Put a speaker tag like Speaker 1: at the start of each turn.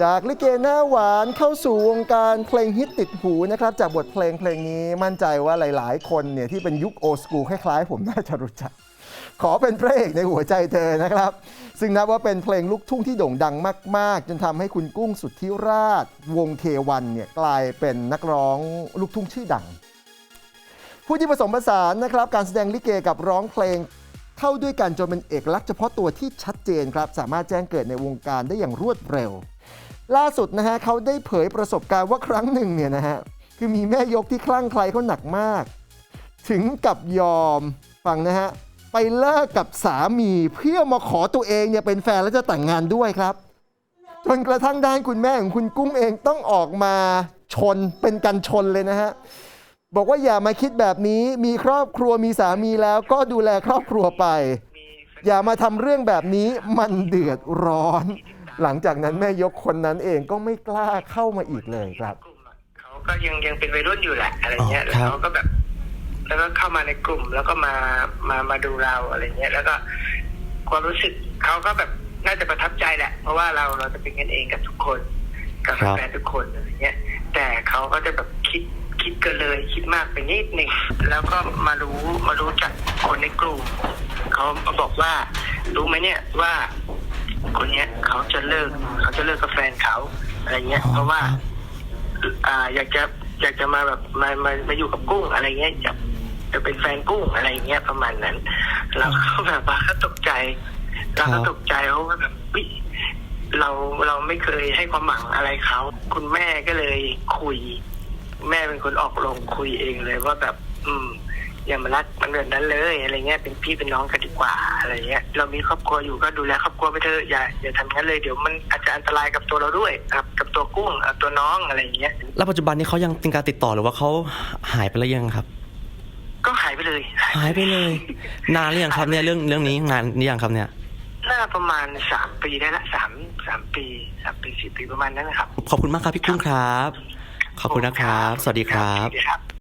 Speaker 1: จากลิเกหน้าหวานเข้าสู่วงการเพลงฮิตติดหูนะครับจากบทเพลงเพลงนี้มั่นใจว่าหลาย ๆ คนเนี่ยที่เป็นยุคโอสกูคล้าย ๆ ผมน่าจะรู้จัก ขอเป็นพระเอกในหัวใจเธอนะครับ ซึ่งนับว่าเป็นเพลงลูกทุ่งที่โด่งดังมาก ๆ จนทำให้คุณกุ้งสุทธิราช วงเควันเนี่ยกลายเป็นนักร้องลูกทุ่งชื่อดัง ผู้ที่ผสมผสานนะครับ การแสดงลิเกกับร้องเพลงเข้าด้วยกันจนเป็นเอกลักษณ์เฉพาะตัวที่ชัดเจนครับ สามารถแจ้งเกิดในวงการได้อย่างรวดเร็ว ล่าสุดนะฮะเขาได้เผยประสบการณ์ว่าครั้งหนึ่งเนี่ยนะฮะคือมีแม่ยกที่คลั่งไคล้เขาหนักมาก ถึงกับยอมฟังนะฮะไปเลิกกับสามีเพื่อมาขอตัวเองเนี่ยเป็นแฟนและจะแต่งงานด้วยครับจนกระทั่งด้านคุณแม่ของคุณกุ้งเองต้องออกมาชนเป็นกันชนเลยนะฮะบอกว่าอย่ามาคิดแบบนี้มีครอบครัวมีสามีแล้วก็ดูแลครอบครัวไป อย่ามาทำเรื่องแบบนี้มันเดือดร้อน หลังจากนั้นแม่ยกคนนั้นเองก็ไม่กล้าเข้ามาอีกเลยครับ
Speaker 2: กลุ่มอะเขาก็ยังยังเป็นวัยรุ่นอยู่แหละอะไรเงี้ย
Speaker 3: อ๋อ
Speaker 2: แล้ว
Speaker 3: ครับ
Speaker 2: เขาก็แบบ แล้วก็เข้ามาในกลุ่มแล้วก็มามามาดูเราอะไรเงี้ย แล้วก็ความรู้สึกเขาก็แบบน่าจะประทับใจแหละ เพราะว่าเราเราจะเป็นกันเองกับทุกคน กับ
Speaker 3: ครับ
Speaker 2: แฟนทุกคนอะไรเงี้ย แต่เขาก็จะแบบคิดคิดเกันเลยคิดมากไปนิดหนึ่งแล้วก็มารู้มารู้จากคนในกลุ่มเขามาบอกว่ารู้ไหมเนี่ยว่า คนเนี้ยเขาจะเลิกเขาจะเลิกกับแฟนเขาอะไรเงี้ย เพราะว่า อ่าอยากจะอยากจะมาแบบมามามาอยู่กับกุ้งอะไรเงี้ยจะจะเป็นแฟนกุ้งอะไรเงี้ยประมาณนั้นเราก็แบบว่าก็ตกใจเราก็ตกใจเพราะว่าแบบเฮ้ยเราเราไม่เคยให้ความหวังอะไรเขา คุณแม่ก็เลยคุย แม่เป็นคนออกลงคุยเองเลยว่าแบบ อืม อย่ามารักมันแบบนั้นเลยอะไรเงี้ยเป็นพี่เป็นน้องกันดีกว่าอะไรเงี้ยเรามีครอบครัวอยู่ก็ดูแลครอบครัวไปเถอะอย่าอย่าทำงั้นเลยเดี๋ยวมันอาจจะอันตรายกับตัวเราด้วยครับกับตัวกุ้งกับตัวน้องอะไรเงี้ย
Speaker 3: แล้วปัจจุบันนี้เขายังเป็นการติดต่อหรือว่าเขาหายไปแล้วยังครับ
Speaker 2: ก็หายไปเลย
Speaker 3: หายไปเลย นานหรือยังครับเนี่ยเรื่องเรื่องนี้นานหรือยังครับเนี่ย
Speaker 2: น่าประมาณสามปีได้ละสามสามปีสามปีสี่ปีประมาณนั้นนะครับ
Speaker 3: ขอบคุณมากครับพี่กุ้งครับ ขอบคุณนะครับ สวัสดีครับ
Speaker 2: สวัสดีครับ